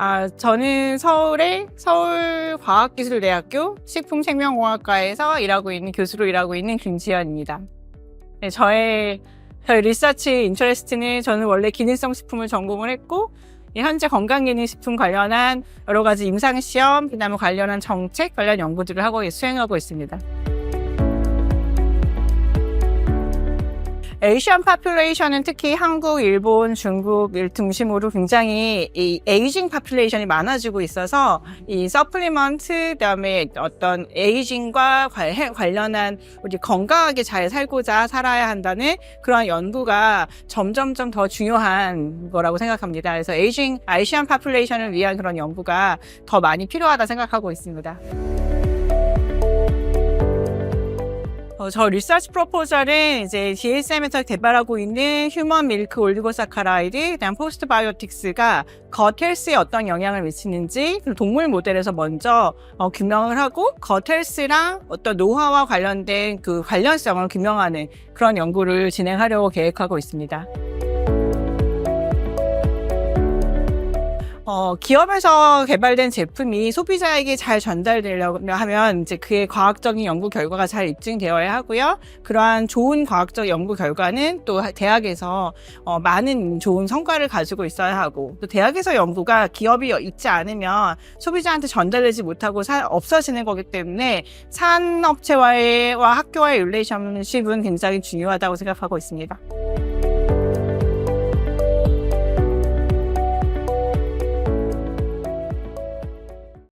아, 저는 서울의 서울과학기술대학교 식품생명공학과에서 일하고 있는 교수로 일하고 있는 김지연입니다. 네, 저의 저의 리서치 인터레스트는 저는 원래 기능성 식품을 전공을 했고 이 현재 건강기능식품 관련한 여러 가지 임상시험, 그다음에 관련한 정책 관련 연구들을 하고 있- 수행하고 있습니다. 에이시안 파퓰레이션은 특히 한국, 일본, 중국을 중심으로 굉장히 이 에이징 파퓰레이션이 많아지고 있어서 이 서플리먼트 그다음에 어떤 에이징과 관련한 우리 건강하게 잘 살고자 살아야 한다는 그런 연구가 점점점 더 중요한 거라고 생각합니다. 그래서 에이징 아시안 파퓰레이션을 위한 그런 연구가 더 많이 필요하다 생각하고 있습니다. 어, 저 리서치 프로포절은 이제 DSM에서 개발하고 있는 휴먼 밀크 올리고사카라이드, 그다음 포스트 바이오틱스가 겉 헬스에 어떤 영향을 미치는지 그 동물 모델에서 먼저 어, 규명을 하고 겉 헬스랑 어떤 노화와 관련된 그 관련성을 규명하는 그런 연구를 진행하려고 계획하고 있습니다. 어, 기업에서 개발된 제품이 소비자에게 잘 전달되려면 하면 이제 그의 과학적인 연구 결과가 잘 입증되어야 하고요. 그러한 좋은 과학적 연구 결과는 또 대학에서 어, 많은 좋은 성과를 가지고 있어야 하고 또 대학에서 연구가 기업이 있지 않으면 소비자한테 전달되지 못하고 사- 없어지는 거기 때문에 산업체와의 와 학교와의 릴레이션십은 굉장히 중요하다고 생각하고 있습니다.